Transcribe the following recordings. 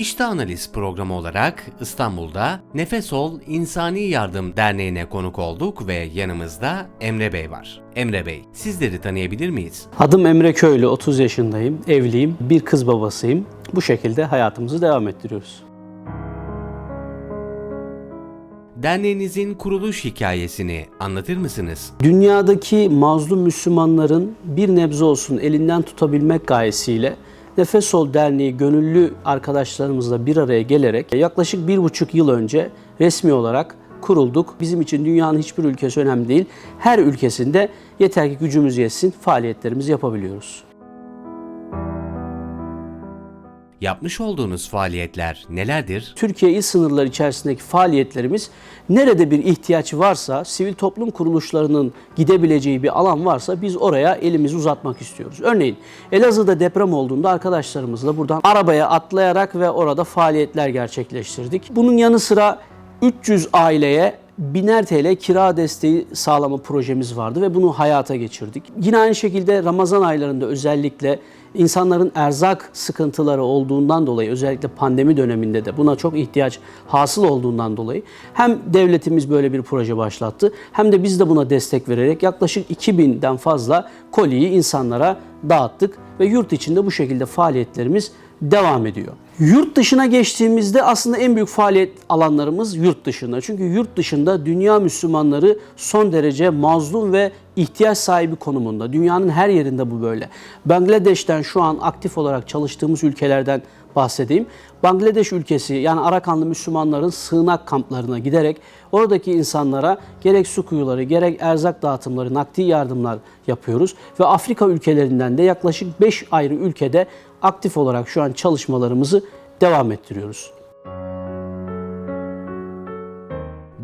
İşte Analiz programı olarak İstanbul'da Nefes Ol İnsani Yardım Derneği'ne konuk olduk ve yanımızda Emre Bey var. Emre Bey, sizleri tanıyabilir miyiz? Adım Emre Köylü, 30 yaşındayım, evliyim, bir kız babasıyım. Bu şekilde hayatımızı devam ettiriyoruz. Derneğinizin kuruluş hikayesini anlatır mısınız? Dünyadaki mazlum Müslümanların bir nebze olsun elinden tutabilmek gayesiyle Nefes Ol Derneği gönüllü arkadaşlarımızla bir araya gelerek yaklaşık bir buçuk yıl önce resmi olarak kurulduk. Bizim için dünyanın hiçbir ülkesi önemli değil. Her ülkesinde yeter ki gücümüz yetsin faaliyetlerimizi yapabiliyoruz. Yapmış olduğunuz faaliyetler nelerdir? Türkiye il sınırları içerisindeki faaliyetlerimiz nerede bir ihtiyaç varsa, sivil toplum kuruluşlarının gidebileceği bir alan varsa biz oraya elimizi uzatmak istiyoruz. Örneğin Elazığ'da deprem olduğunda arkadaşlarımızla buradan arabaya atlayarak ve orada faaliyetler gerçekleştirdik. Bunun yanı sıra 300 aileye biner TL kira desteği sağlama projemiz vardı ve bunu hayata geçirdik. Yine aynı şekilde Ramazan aylarında özellikle insanların erzak sıkıntıları olduğundan dolayı özellikle pandemi döneminde de buna çok ihtiyaç hasıl olduğundan dolayı hem devletimiz böyle bir proje başlattı hem de biz de buna destek vererek yaklaşık 2000'den fazla koliyi insanlara dağıttık ve yurt içinde bu şekilde faaliyetlerimiz devam ediyor. Yurt dışına geçtiğimizde aslında en büyük faaliyet alanlarımız yurt dışında. Çünkü yurt dışında dünya Müslümanları son derece mazlum ve ihtiyaç sahibi konumunda. Dünyanın her yerinde bu böyle. Bangladeş'ten şu an aktif olarak çalıştığımız ülkelerden bahsedeyim. Bangladeş ülkesi yani Arakanlı Müslümanların sığınak kamplarına giderek oradaki insanlara gerek su kuyuları gerek erzak dağıtımları, nakdi yardımlar yapıyoruz. Ve Afrika ülkelerinden de yaklaşık 5 ayrı ülkede aktif olarak şu an çalışmalarımızı devam ettiriyoruz.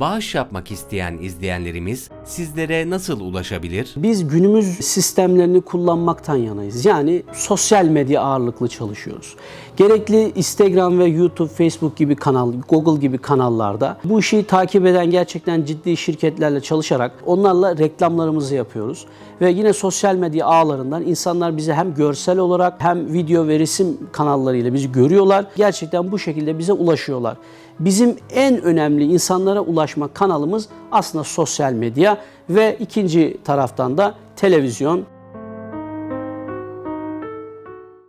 Bağış yapmak isteyen izleyenlerimiz sizlere nasıl ulaşabilir? Biz günümüz sistemlerini kullanmaktan yanayız. Yani sosyal medya ağırlıklı çalışıyoruz. Gerekli Instagram ve YouTube, Facebook gibi kanal, Google gibi kanallarda bu işi takip eden gerçekten ciddi şirketlerle çalışarak onlarla reklamlarımızı yapıyoruz. Ve yine sosyal medya ağlarından insanlar bize hem görsel olarak hem video ve resim kanallarıyla bizi görüyorlar. Gerçekten bu şekilde bize ulaşıyorlar. Bizim en önemli insanlara ulaşma kanalımız aslında sosyal medya ve ikinci taraftan da televizyon.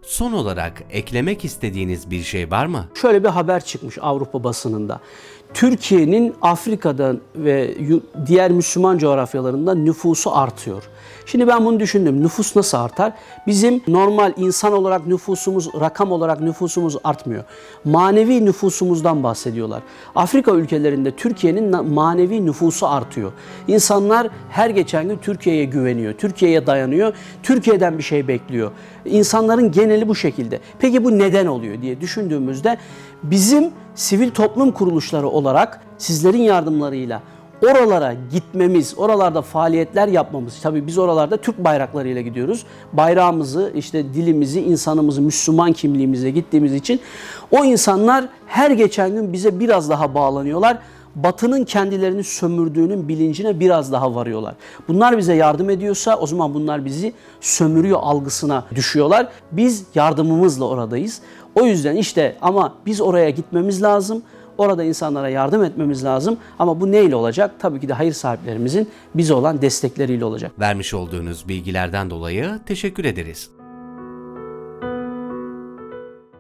Son olarak eklemek istediğiniz bir şey var mı? Şöyle bir haber çıkmış Avrupa basınında. Türkiye'nin Afrika'dan ve diğer Müslüman coğrafyalarında nüfusu artıyor. Şimdi ben bunu düşündüm. Nüfus nasıl artar? Bizim normal insan olarak nüfusumuz, rakam olarak nüfusumuz artmıyor. Manevi nüfusumuzdan bahsediyorlar. Afrika ülkelerinde Türkiye'nin manevi nüfusu artıyor. İnsanlar her geçen gün Türkiye'ye güveniyor, Türkiye'ye dayanıyor, Türkiye'den bir şey bekliyor. İnsanların geneli bu şekilde. Peki bu neden oluyor diye düşündüğümüzde bizim sivil toplum kuruluşları olarak sizlerin yardımlarıyla oralara gitmemiz, oralarda faaliyetler yapmamız. Tabii biz oralarda Türk bayraklarıyla gidiyoruz. Bayrağımızı, işte dilimizi, insanımızı, Müslüman kimliğimizle gittiğimiz için o insanlar her geçen gün bize biraz daha bağlanıyorlar. Batının kendilerini sömürdüğünün bilincine biraz daha varıyorlar. Bunlar bize yardım ediyorsa o zaman bunlar bizi sömürüyor algısına düşüyorlar. Biz yardımımızla oradayız. O yüzden işte ama biz oraya gitmemiz lazım. Orada insanlara yardım etmemiz lazım. Ama bu neyle olacak? Tabii ki de hayır sahiplerimizin bize olan destekleriyle olacak. Vermiş olduğunuz bilgilerden dolayı teşekkür ederiz.